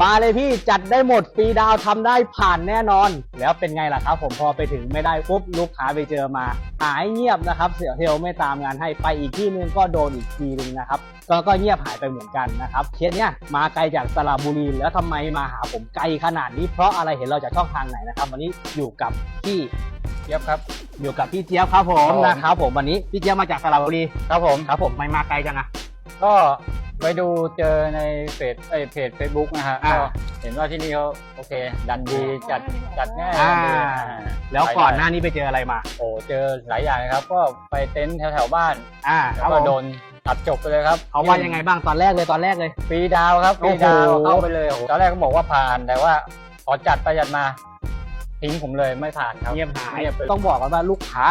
มาเลยพี่จัดได้หมดฟรีดาวน์ทำได้ผ่านแน่นอน แล้วเป็นไงล่ะครับ ผมพอไปถึงไม่ได้ปุ๊บลูกค้าไปเจอมา หายเงียบนะครับ เสียเทลไม่ตามงานให้ไปอีกที่นึงก็โดนอีกทีนึงนะครับก็ก็เงียบหายไปเหมือนกันนะครับเคสเนี้ยมาไกลจากสระบุรีแล้วทำไมมาหาผมไกลขนาดนี้ เพราะอะไรเห็นเราจากช่องทางไหนนะครับ วันนี้อยู่กับพี่เจี๊ยบครับอยู่กับพี่เจี๊ยบครับผมครับผมนะครับผมวันนี้พี่เจี๊ยบมาจากสระบุรีครับผมครับผมไม่มาไกลจังอะก็ ไปดูเจอในเฟซเอ้ยเพจเฟซบุ๊กนะฮะอ่า ก็เห็นว่าที่นี่เขาโอเค ดันดีจัดจัดง่ายอ่าดีแล้วก่อนหน้านี้ไปเจออะไรมา โอ้เจอหลายอย่างเลยครับ ก็ไปเต็นท์แถวๆบ้านอ่าคแล้รับวก็ผมโดนตัดจบไปเลยครับเขาว่ายังไงบ้างตอนแรกเลยตอนแรกเลย ฟรีดาวครับฟโอ้รีโหดาวเข้าไปเลยโอ้โหตอนแรกก็บอกว่าผ่านแต่ว่าพอจัดไปจัดมาทิ้งผมเลยไม่ผ่านครับเงียบหาย เงียบไปต้องบอกก่อนว่าลูกค้า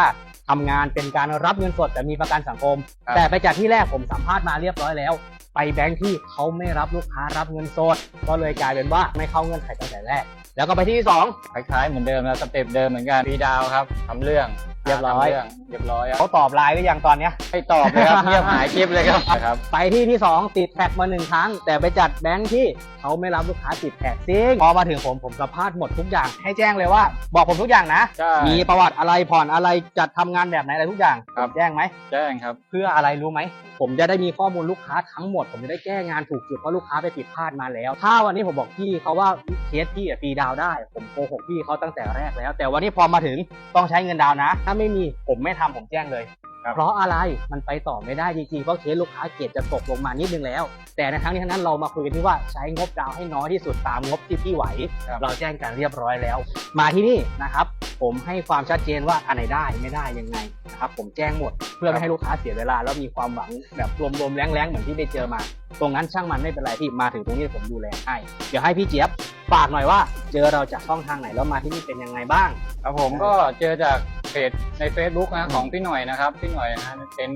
ทำงานเป็นการรับเงินสดแต่มีประกันสังคม ครับ แต่ไปจากที่แรกผมสัมภาษณ์มาเรียบร้อยแล้ว ไปแบงค์ที่เขาไม่รับลูกค้ารับเงินสด ก็เลยกลายเป็นว่าไม่เข้าเงื่อนไขตั้งแต่แรก แล้วก็ไปที่ที่สอง คล้ายๆเหมือนเดิมนะสเต็ปเดิมเหมือนกันฟรีดาวครับทำเรื่อง เรียบร้อยทำเรื่องเรียบร้อยครับเขาตอบไลน์หรือยังตอนเนี้ย ไม่ตอบเลยครับ เงียบหายคลิปเลยครับครับ ไปที่ที่ 2 ติดแท็กมาหนึ่งครั้ง แต่ไปจัดแบงค์ที่เขาไม่รับลูกค้าติดแท็กซิงพอมาถึงผมผมสัมภาษณ์หมดทุกอย่าง ให้แจ้งเลยว่า บอกผมทุกอย่างนะ ใช่มีประวัติอะไรผ่อนอะไรจัดทำงานแบบไหนอะไรทุกอย่างครับผมแจ้งไหม แจ้งครับ เพื่ออะไรรู้ไหม ผมจะได้มีข้อมูลลูกค้าทั้งหมด ผมจะได้แก้งานถูกจุดเพราะลูกค้าไปผิดพลาดมาแล้ว ถ้าวันนี้ผมบอกพี่เขาว่าเคสพี่อะฟรีดาวน์ได้ ผมโกหกพี่เขาตั้งแต่แรกแล้ว แต่วันนี้พอมาถึงต้องใช้เงินดาวน์นะ ถ้าไม่มีผมไม่ทำผมแจ้งเลย ครับเพราะอะไรมันไปต่อไม่ได้จริงๆเพราะเคสลูกค้าเกรดจะตกลงมานิดนึงแล้ว แต่ในทั้งนี้ทั้งนั้นเรามาคุยกันที่ว่าใช้งบดาวน์ให้น้อยที่สุดตามงบที่พี่ไหว ครับ เราแจ้งกันเรียบร้อยแล้ว มาที่นี่นะครับ ผมให้ความชัดเจนว่าอันไหนได้ไม่ได้ยังไงนะครับผมแจ้งหมดเพื่อไม่ให้ลูกค้าเสียเวลาแล้วมีความหวังแบบรวมๆแรงๆเหมือนที่ได้เจอมา ตรงนั้นช่างมันไม่เป็นไรพี่มาถึงตรงนี้ผมดูแลให้เดี๋ยวให้พี่เจี๊ยบฝากหน่อยว่า เจอเราจากช่องทางไหนแล้วมาที่นี่เป็นยังไงบ้าง ครับผมก็เจอจาก เพจใน Facebook นะของพี่หน่อยนะครับพี่หน่อยนะฮะเป็น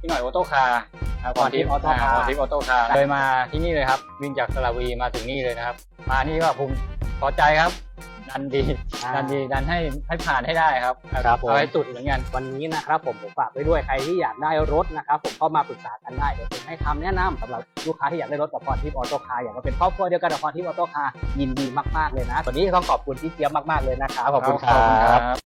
พี่หน่อยออโต้คาร์พรทิพย์ Auto Car พรทิพย์ออโต้คาร์เลยมาที่นี่เลยครับวิ่งจากสระบุรีมาถึงนี่เลยนะครับ มานี่ก็ภูมิพอใจครับ ดันดีอ่าดันดีดันให้ให้ผ่านให้ได้ครับครับผมเอาให้สุดเหมือนกันวันนี้นะครับผมผมฝากไว้ด้วยใครที่อยากได้รถนะครับผมเข้ามาปรึกษากันได้เดี๋ยวผมให้คำแนะนำสำหรับลูกค้าที่อยากได้รถกับพรทิพย์ออโต้คาร์อยากมาเป็นครอบครัวเดียวกันกับพรทิพย์ออโต้คาร์ยินดีมากๆเลยนะวันนี้ต้องขอบคุณพี่เจี๊ยบมากๆเลยนะครับขอบคุณคขอบคุณรับครับ